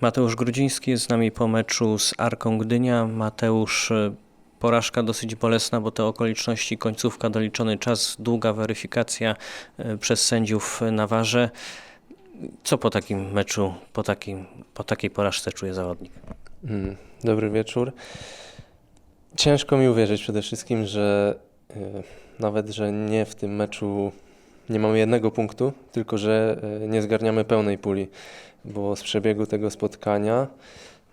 Mateusz Grudziński jest z nami po meczu z Arką Gdynia. Mateusz, e, porażka dosyć bolesna, bo te okoliczności, końcówka, doliczony czas, długa weryfikacja e, przez sędziów na warze. Co po takim meczu, po, takim, po takiej porażce czuje zawodnik? Mm, Dobry wieczór. Ciężko mi uwierzyć przede wszystkim, że y, nawet, że nie w tym meczu nie mamy jednego punktu, tylko że y, nie zgarniamy pełnej puli, bo z przebiegu tego spotkania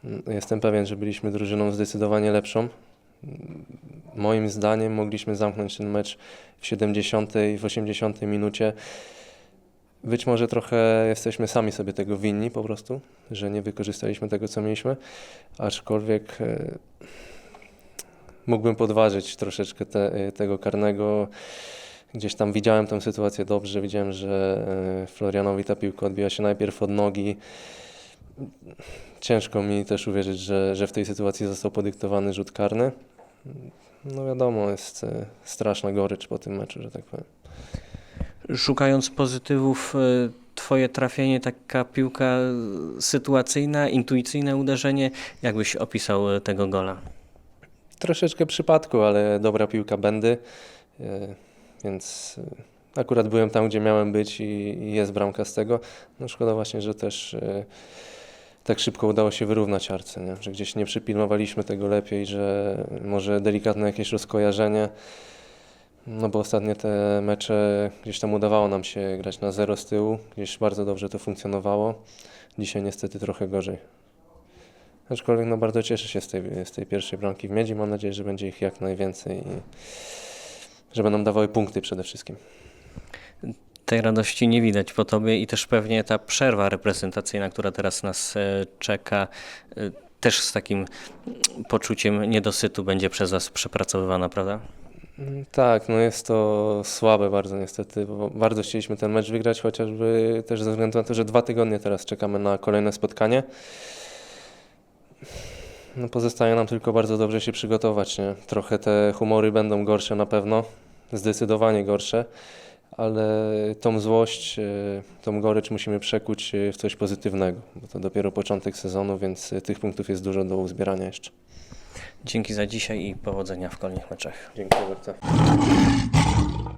mm, jestem pewien, że byliśmy drużyną zdecydowanie lepszą. Mm, Moim zdaniem mogliśmy zamknąć ten mecz w 70, w 80 minucie. Być może trochę jesteśmy sami sobie tego winni po prostu, że nie wykorzystaliśmy tego, co mieliśmy, aczkolwiek e, mógłbym podważyć troszeczkę te, e, tego karnego. Gdzieś tam widziałem tę sytuację dobrze, widziałem, że e, Florianowi ta piłka odbiła się najpierw od nogi. Ciężko mi też uwierzyć, że, że w tej sytuacji został podyktowany rzut karny. No wiadomo, jest e, straszna gorycz po tym meczu, że tak powiem. Szukając pozytywów, e, twoje trafienie, taka piłka sytuacyjna, intuicyjne uderzenie, jak byś opisał tego gola? Troszeczkę przypadku, ale dobra piłka będy, więc e, akurat byłem tam, gdzie miałem być i i jest bramka z tego. No szkoda właśnie, że też e, tak szybko udało się wyrównać Arce, nie? że gdzieś nie przypilnowaliśmy tego lepiej, że może delikatne jakieś rozkojarzenie, no bo ostatnie te mecze gdzieś tam udawało nam się grać na zero z tyłu, gdzieś bardzo dobrze to funkcjonowało. Dzisiaj niestety trochę gorzej. Aczkolwiek no, bardzo cieszę się z tej, z tej pierwszej bramki w Miedzi. Mam nadzieję, że będzie ich jak najwięcej i że będą dawały punkty przede wszystkim. Tej radości nie widać po tobie i też pewnie ta przerwa reprezentacyjna, która teraz nas e, czeka, e, też z takim poczuciem niedosytu będzie przez was przepracowywana, prawda? Mm, Tak, no jest to słabe bardzo niestety, bo bardzo chcieliśmy ten mecz wygrać, chociażby też ze względu na to, że dwa tygodnie teraz czekamy na kolejne spotkanie. No pozostaje nam tylko bardzo dobrze się przygotować, nie? Trochę te humory będą gorsze na pewno, zdecydowanie gorsze, ale tą złość, e, tą gorycz musimy przekuć e, w coś pozytywnego, bo to dopiero początek sezonu, więc e, tych punktów jest dużo do uzbierania jeszcze. Dzięki za dzisiaj i powodzenia w kolejnych meczach. Dziękuję bardzo.